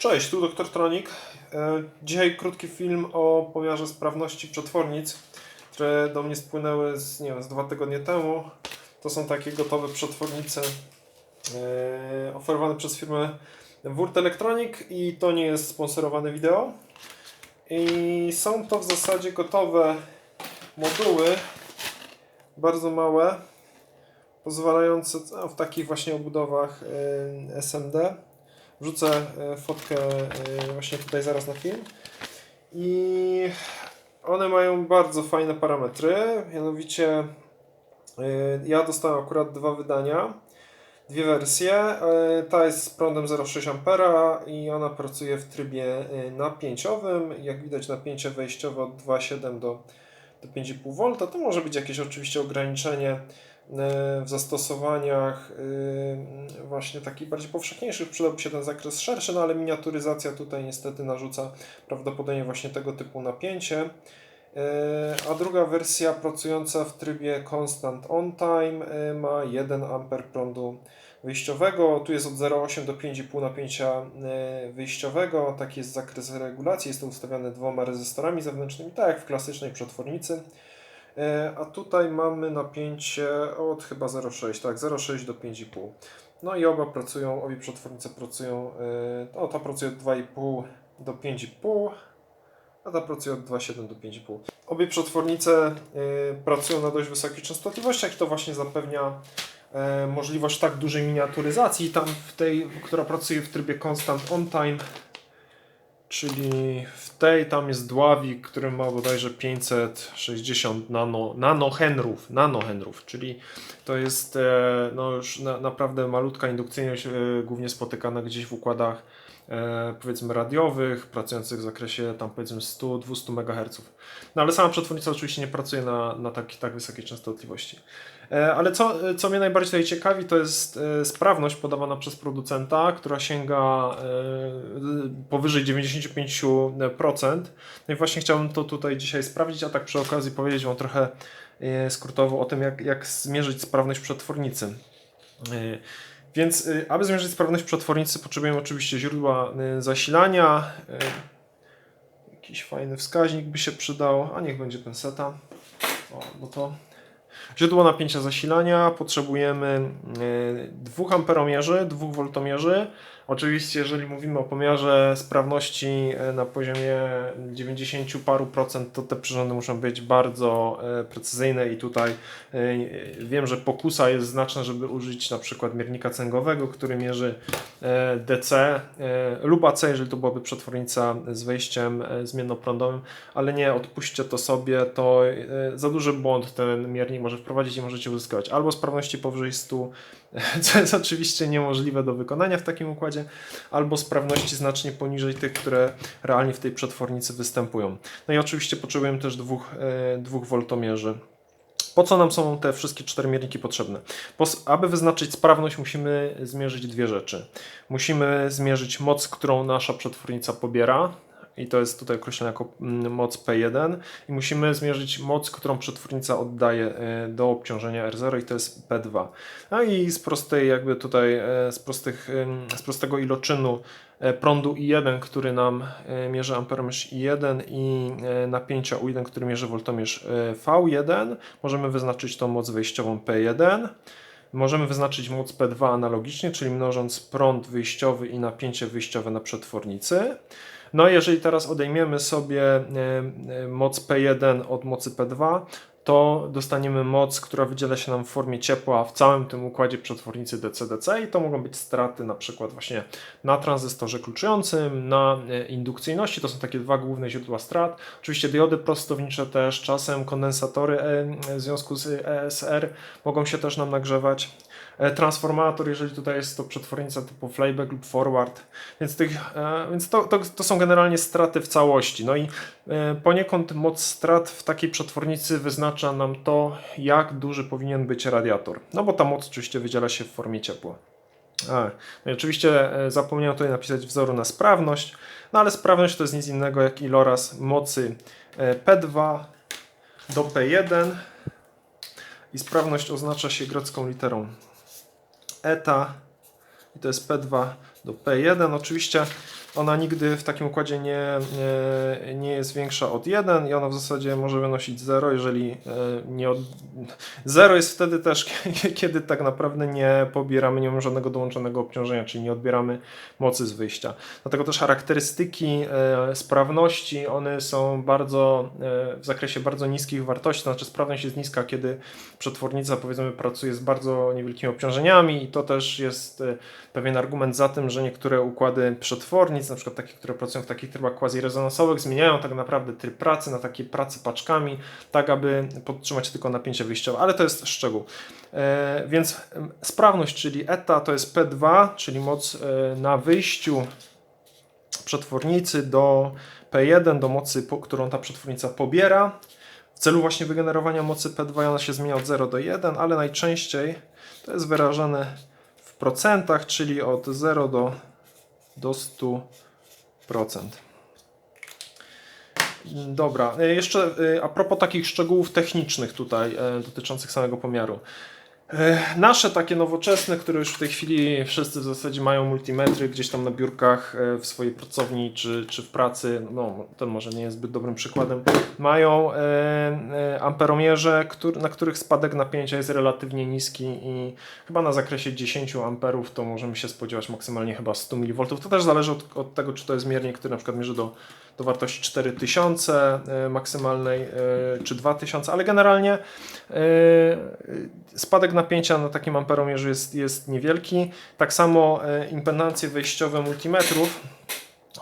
Cześć, tu Dr. Tronik. E, Dzisiaj krótki film o pomiarze sprawności przetwornic, które do mnie spłynęły z, nie wiem, z dwa tygodnie temu. To są takie gotowe przetwornice e, oferowane przez firmę Wurt Electronic i to nie jest sponsorowane wideo. I są to w zasadzie gotowe moduły, bardzo małe, pozwalające w takich właśnie obudowach e, SMD. Wrzucę e, fotkę e, właśnie tutaj zaraz na film. I one mają bardzo fajne parametry. Mianowicie e, ja dostałem akurat dwa wydania, dwie wersje. Ta jest z prądem 0,6 A i ona pracuje w trybie napięciowym. Jak widać napięcie wejściowe od 2,7 do, do 5,5 V. To może być jakieś oczywiście ograniczenie w zastosowaniach y, właśnie takich bardziej powszechniejszych przydałby się ten zakres szerszy, no ale miniaturyzacja tutaj niestety narzuca prawdopodobnie właśnie tego typu napięcie. Y, A druga wersja pracująca w trybie Constant On Time ma 1 A prądu wyjściowego. Tu jest od 0,8 do 5,5 napięcia wyjściowego. Taki jest zakres regulacji. Jest to ustawiane dwoma rezystorami zewnętrznymi, tak jak w klasycznej przetwornicy. E, A tutaj mamy napięcie od chyba 0,6, tak, 0,6 do 5,5. No i oba pracują, obie przetwornice pracują, e, o ta pracuje od 2,5 do 5,5, a ta pracuje od 2,7 do 5,5. Obie przetwornice e, pracują na dość wysokich częstotliwościach i to właśnie zapewnia możliwość tak dużej miniaturyzacji. Tam w tej, która pracuje w trybie Constant On Time, Czyli w tej tam jest dławik, który ma bodajże 560 nano, nanohenrów, nanohenrów, czyli to jest e, no już na, naprawdę malutka indukcyjność, e, głównie spotykana gdzieś w układach e, powiedzmy radiowych, pracujących w zakresie tam powiedzmy 100-200 MHz. No ale sama przetwornica oczywiście nie pracuje na, na tak, tak wysokiej częstotliwości. E, Ale co, co mnie najbardziej tutaj ciekawi, to jest e, sprawność podawana przez producenta, która sięga e, powyżej 95%. No i właśnie chciałbym to tutaj dzisiaj sprawdzić, a tak przy okazji powiedzieć Wam trochę skrótowo o tym, jak, jak zmierzyć sprawność przetwornicy. Więc, aby zmierzyć sprawność przetwornicy, potrzebujemy oczywiście źródła zasilania. Jakiś fajny wskaźnik by się przydał, a niech będzie ten seta. O, no to Źródło napięcia zasilania potrzebujemy y, 2 amperomierzy, 2 voltomierzy. Oczywiście, jeżeli mówimy o pomiarze sprawności y, na poziomie 90 paru procent, to te przyrządy muszą być bardzo y, precyzyjne i tutaj y, wiem, że pokusa jest znaczna, żeby użyć na przykład miernika cęgowego, który mierzy DC lub AC, jeżeli to byłaby przetwornica z wejściem zmiennoprądowym, ale nie odpuśćcie to sobie, to za duży błąd ten miernik może wprowadzić i możecie uzyskać albo sprawności powyżej 100, co jest oczywiście niemożliwe do wykonania w takim układzie, albo sprawności znacznie poniżej tych, które realnie w tej przetwornicy występują. No i oczywiście potrzebujemy też dwóch, e, dwóch voltomierzy. Po co nam są te wszystkie cztery mierniki potrzebne? Pos- aby wyznaczyć sprawność, musimy zmierzyć dwie rzeczy. Musimy zmierzyć moc, którą nasza przetwornica pobiera, i to jest tutaj określone jako mm, moc P1 i musimy zmierzyć moc, którą przetwornica oddaje e, do obciążenia R0 i to jest P2. No i z prostej jakby tutaj, e, z, prostych, z prostego iloczynu e, prądu I1, który nam mierzy amperomierz I1 i napięcia U1, który mierzy woltomierz e, V1, możemy wyznaczyć tą moc wejściową P1. Możemy wyznaczyć moc P2 analogicznie, czyli mnożąc prąd wyjściowy i napięcie wyjściowe na przetwornicy. No jeżeli teraz odejmiemy sobie e, e, moc P1 od mocy P2, to dostaniemy moc, która wydziela się nam w formie ciepła w całym tym układzie przetwornicy DC-DC i to mogą być straty na przykład właśnie na tranzystorze kluczującym, na e, indukcyjności, to są takie dwa główne źródła strat. Oczywiście diody prostownicze też, czasem kondensatory w związku z ESR mogą się też nam nagrzewać. E, Transformator, jeżeli tutaj jest to przetwornica typu flyback lub forward, więc, tych, e, więc to, to, to są generalnie straty w całości. No i e, poniekąd moc strat w takiej przetwornicy wyznacza nam to, jak duży powinien być radiator. No bo ta moc oczywiście wydziela się w formie ciepła. A, no i oczywiście zapomniałem tutaj napisać wzoru na sprawność, no ale sprawność to jest nic innego jak iloraz mocy e, P2 do P1 i sprawność oznacza się grecką literą eta i to jest P2 do P1. Oczywiście ona nigdy w takim układzie nie, nie, nie jest większa od 1 i ona w zasadzie może wynosić 0, jeżeli e, nie od... 0 jest wtedy też, kiedy tak naprawdę nie pobieramy, nie mamy żadnego dołączonego obciążenia, czyli nie odbieramy mocy z wyjścia. Dlatego też charakterystyki e, sprawności, one są bardzo e, w zakresie bardzo niskich wartości, to znaczy sprawność jest niska, kiedy przetwornica powiedzmy pracuje z bardzo niewielkimi obciążeniami i to też jest pewien argument za tym, że niektóre układy przetwornic, na przykład takie, które pracują w takich trybach quasi-rezonansowych, zmieniają tak naprawdę tryb pracy na takie pracy paczkami, tak aby podtrzymać tylko napięcie wyjściowe, ale to jest szczegół. E, więc sprawność, czyli ETA to jest P2, czyli moc e, na wyjściu przetwornicy do P1, do mocy, którą ta przetwornica pobiera. W celu właśnie wygenerowania mocy P2 ona się zmienia od 0 do 1, ale najczęściej to jest wyrażane procentach, czyli od 0 do, do 100%. Dobra, e, jeszcze e, a propos takich szczegółów technicznych tutaj e, dotyczących samego pomiaru. E, Nasze takie nowoczesne, które już w tej chwili wszyscy w zasadzie mają multimetry gdzieś tam na biurkach e, w swojej pracowni czy, czy w pracy, no ten może nie jest zbyt dobrym przykładem, mają e, amperomierze, na których spadek napięcia jest relatywnie niski i chyba na zakresie 10 amperów to możemy się spodziewać maksymalnie chyba 100 mV. To też zależy od, od tego, czy to jest miernik, który na przykład mierzy do, do wartości 4000 e, maksymalnej czy 2000, ale generalnie spadek napięcia na takim amperomierzu jest, jest niewielki. Tak samo e, impedancje wejściowe multimetrów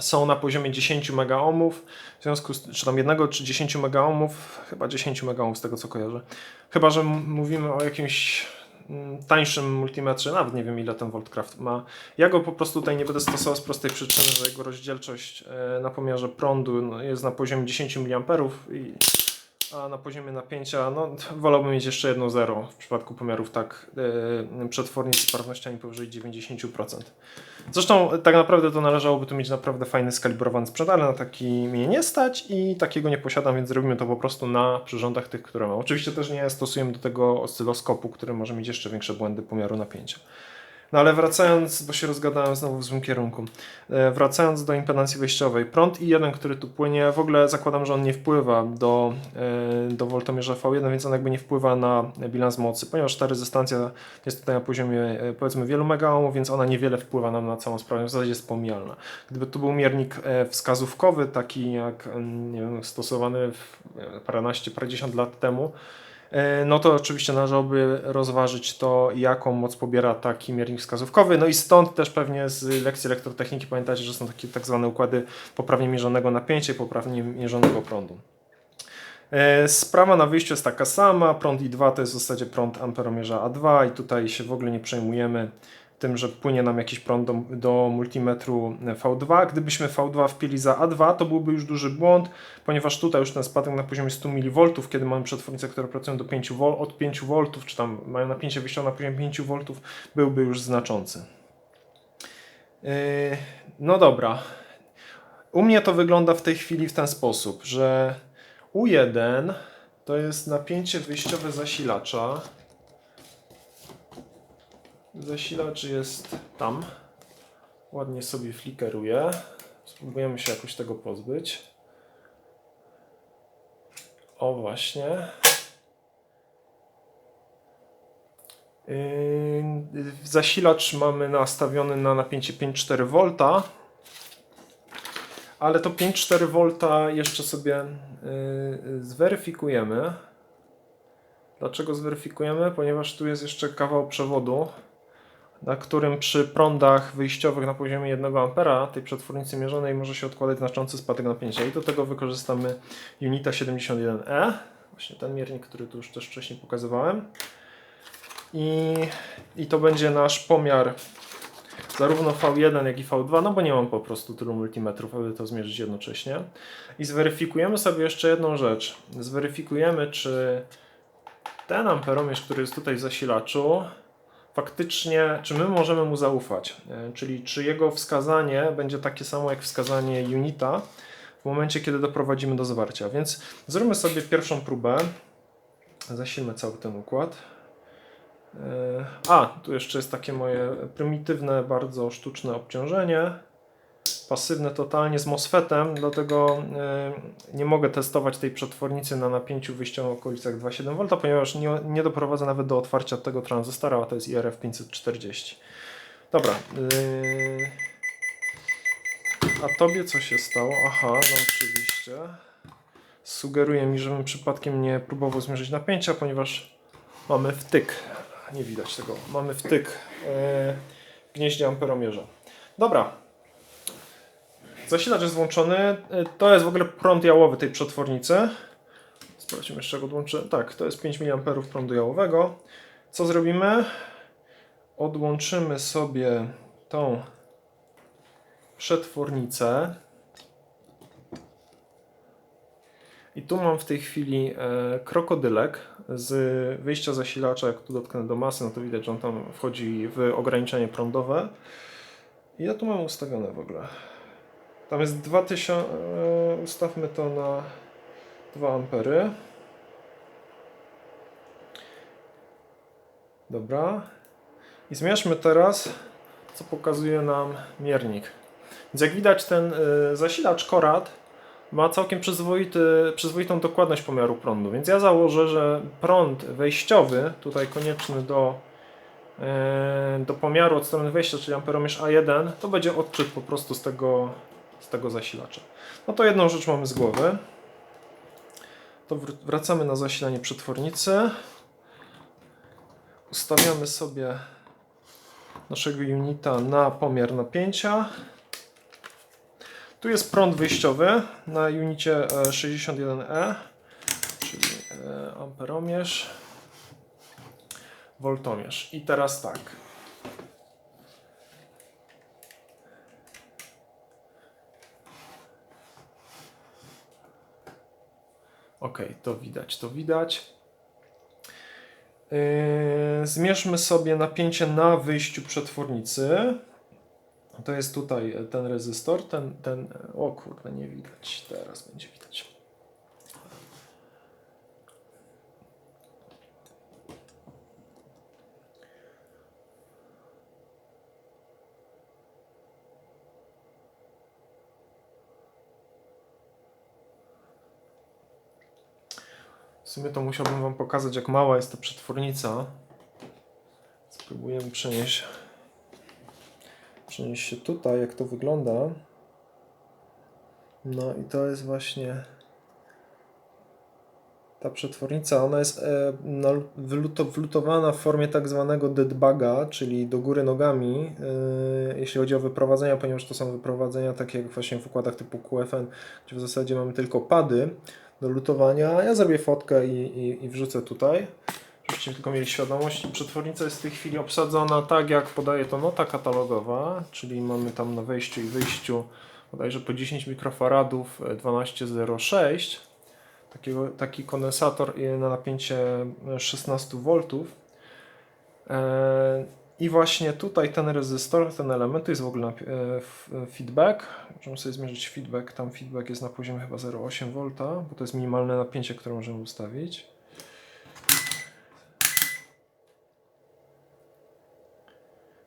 są na poziomie 10 megaohmów, w związku z, czy tam jednego czy 10 megaohmów, chyba 10 megaohmów z tego co kojarzę. Chyba, że mówimy o jakimś mm, tańszym multimetrze, nawet nie wiem ile ten Voltcraft ma. Ja go po prostu tutaj nie będę stosował z prostej przyczyny, że jego rozdzielczość e, na pomiarze prądu no, jest na poziomie 10 mA i a na poziomie napięcia, no wolałbym mieć jeszcze jedno zero w przypadku pomiarów tak yy, przetwornic z sprawnościami powyżej 90%. Zresztą e, tak naprawdę to należałoby tu mieć naprawdę fajny skalibrowany sprzęt, ale na taki mnie nie stać i takiego nie posiadam, więc robimy to po prostu na przyrządach tych, które mam. Oczywiście też nie stosujemy do tego oscyloskopu, który może mieć jeszcze większe błędy pomiaru napięcia. No ale wracając, bo się rozgadałem znowu w złym kierunku. E, Wracając do impedancji wejściowej, prąd i1, który tu płynie, w ogóle zakładam, że on nie wpływa do, e, do woltomierza V1, więc on jakby nie wpływa na bilans mocy, ponieważ ta rezystancja jest tutaj na poziomie e, powiedzmy wielu megaohmów, więc ona niewiele wpływa nam na całą sprawę, w zasadzie jest pomijalna. Gdyby tu był miernik wskazówkowy, taki jak mm, nie wiem, stosowany w e, paręnaście, parędziesiąt lat temu, no to oczywiście należałoby rozważyć to, jaką moc pobiera taki miernik wskazówkowy. No i stąd też pewnie z lekcji elektrotechniki pamiętacie, że są takie tak zwane układy poprawnie mierzonego napięcia i poprawnie mierzonego prądu. E, Sprawa na wyjściu jest taka sama. Prąd I2 to jest w zasadzie prąd amperomierza A2 i tutaj się w ogóle nie przejmujemy tym, że płynie nam jakiś prąd do, do multimetru V2. Gdybyśmy V2 wpili za A2, to byłby już duży błąd, ponieważ tutaj już ten spadek na poziomie 100 mV, kiedy mamy przetwornice, które pracują do 5 V, od 5 V, czy tam mają napięcie wyjściowe na poziomie 5 V, byłby już znaczący. Yy, No dobra. U mnie to wygląda w tej chwili w ten sposób, że U1 to jest napięcie wyjściowe zasilacza. Zasilacz jest tam. Ładnie sobie flikeruje. Spróbujemy się jakoś tego pozbyć. O właśnie. Yy, Zasilacz mamy nastawiony na napięcie 5,4 V. Ale to 5,4 V jeszcze sobie yy, zweryfikujemy. Dlaczego zweryfikujemy? Ponieważ tu jest jeszcze kawał przewodu, na którym przy prądach wyjściowych na poziomie 1 A tej przetwornicy mierzonej może się odkładać znaczący spadek napięcia. I do tego wykorzystamy Unita 71E, właśnie ten miernik, który tu już też wcześniej pokazywałem. I, I to będzie nasz pomiar zarówno V1, jak i V2, no bo nie mam po prostu tylu multimetrów, aby to zmierzyć jednocześnie. I zweryfikujemy sobie jeszcze jedną rzecz. Zweryfikujemy, czy ten amperomierz, który jest tutaj w zasilaczu, faktycznie, czy my możemy mu zaufać? E, Czyli czy jego wskazanie będzie takie samo jak wskazanie unita w momencie, kiedy doprowadzimy do zwarcia. Więc zróbmy sobie pierwszą próbę. Zasilmy cały ten układ. E, A, tu jeszcze jest takie moje prymitywne, bardzo sztuczne obciążenie. Pasywne totalnie z MOSFETem, dlatego e, nie mogę testować tej przetwornicy na napięciu wyjściowym w okolicach 2,7 V, ponieważ nie, nie nawet do otwarcia tego tranzystora, a to jest IRF 540. Dobra. Yy... A tobie co się stało? Aha, no oczywiście. Sugeruje mi, żebym przypadkiem nie próbował zmierzyć napięcia, ponieważ mamy wtyk. Nie widać tego. Mamy wtyk w gnieździe amperomierza. Dobra. Zasilacz jest włączony. Yy, To jest w ogóle prąd jałowy tej przetwornicy. Sprawdźmy jeszcze go odłączę. Tak, to jest 5 mA prądu jałowego. Co zrobimy? Odłączymy sobie tą przetwornicę. I tu mam w tej chwili e, krokodylek z wyjścia zasilacza. Jak tu dotknę do masy, no to widać, że on tam wchodzi w ograniczenie prądowe. I ja tu mam ustawione w ogóle. Tam jest 2000, e, ustawmy to na 2 ampery. Dobra. I zmierzmy teraz, co pokazuje nam miernik. Więc jak widać, ten y, zasilacz Korad ma całkiem przyzwoity, przyzwoitą dokładność pomiaru prądu. Więc ja założę, że prąd wejściowy, tutaj konieczny do, y, do pomiaru od strony wejścia, czyli amperomierz A1, to będzie odczyt po prostu z tego, z tego zasilacza. No to jedną rzecz mamy z głowy. To wr- wracamy na zasilanie przetwornicy. Ustawiamy sobie naszego unita na pomiar napięcia. Tu jest prąd wyjściowy na unicie e, 61E, czyli e, amperomierz, voltomierz. I teraz tak. Ok, to widać, to widać. Yy, Zmierzmy sobie napięcie na wyjściu przetwornicy. To jest tutaj ten rezystor, ten, ten, o kurde, nie widać, teraz będzie widać. Sumie to musiałbym Wam pokazać, jak mała jest ta przetwornica. Spróbujemy przenieść przenieść się tutaj, jak to wygląda. No i to jest właśnie ta przetwornica. Ona jest e, wlutowana w formie tak zwanego deadbaga, czyli do góry nogami, e, jeśli chodzi o wyprowadzenia, ponieważ to są wyprowadzenia takie jak właśnie w układach typu QFN, gdzie w zasadzie mamy tylko pady do lutowania. Ja zrobię fotkę i, i, i wrzucę tutaj żebyście tylko mieli świadomość. Przetwornica jest w tej chwili obsadzona tak, jak podaje to nota katalogowa, czyli mamy tam na wejściu i wyjściu bodajże po 10 mikrofaradów e, 1206. Takiego, taki kondensator na napięcie 16 V. E, I właśnie tutaj ten rezystor, ten element, to jest w ogóle e, feedback. Możemy sobie zmierzyć feedback. Tam feedback jest na poziomie chyba 0,8 V, bo to jest minimalne napięcie, które możemy ustawić.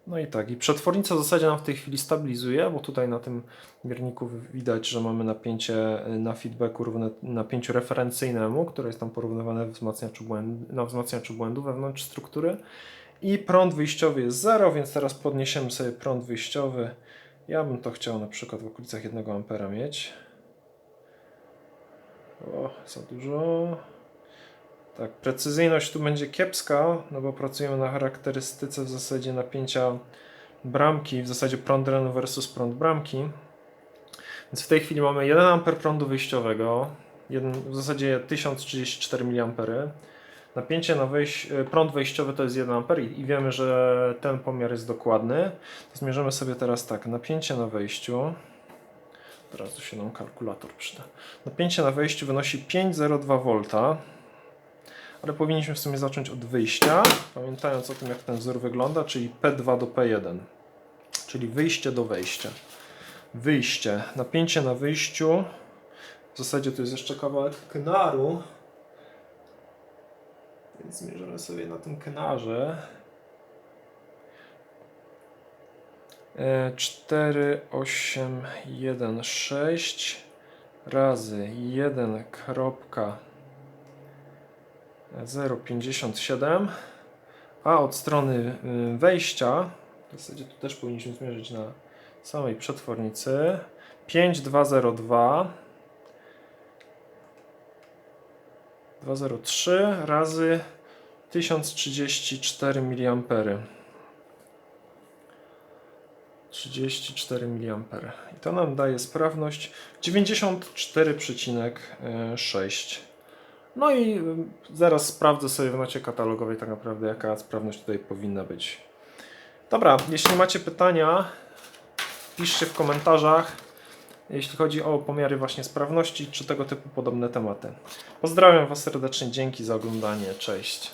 No i tak, i przetwornica w zasadzie nam w tej chwili stabilizuje, bo tutaj na tym mierniku widać, że mamy napięcie y, na feedbacku równe napięciu referencyjnemu, które jest tam porównywane wzmacniaczu błędu, na wzmacniaczu błędu wewnątrz struktury. I prąd wyjściowy jest 0, więc teraz podniesiemy sobie prąd wyjściowy. Ja bym to chciał na przykład w okolicach 1 ampera mieć. O, za dużo. Tak, precyzyjność tu będzie kiepska, no bo pracujemy na charakterystyce w zasadzie napięcia bramki, w zasadzie prąd drenu versus prąd bramki. Więc w tej chwili mamy 1 A prądu wyjściowego, w zasadzie 1034 mA. Napięcie na wejś, prąd wejściowy to jest 1 A i, i wiemy, że ten pomiar jest dokładny. To zmierzymy sobie teraz tak, napięcie na wejściu. Teraz tu się nam kalkulator przyda. Napięcie na wejściu wynosi 5,02 V ale powinniśmy w sumie zacząć od wyjścia, pamiętając o tym, jak ten wzór wygląda, czyli P2 do P1, czyli wyjście do wejścia. Wyjście, napięcie na wyjściu, w zasadzie tu jest jeszcze kawałek knaru, więc zmierzamy sobie na tym kenarze. 4, 8, 1, 6 razy 1.057 e, a od strony y, wejścia w zasadzie tu też powinniśmy zmierzyć na samej przetwornicy 5202 203 razy 1034 mA 34 mA i to nam daje sprawność 94,6 no i y, zaraz sprawdzę sobie w nocie katalogowej tak naprawdę jaka sprawność tutaj powinna być. Dobra, jeśli macie pytania piszcie w komentarzach jeśli chodzi o pomiary właśnie sprawności czy tego typu podobne tematy. Pozdrawiam Was serdecznie, dzięki za oglądanie, cześć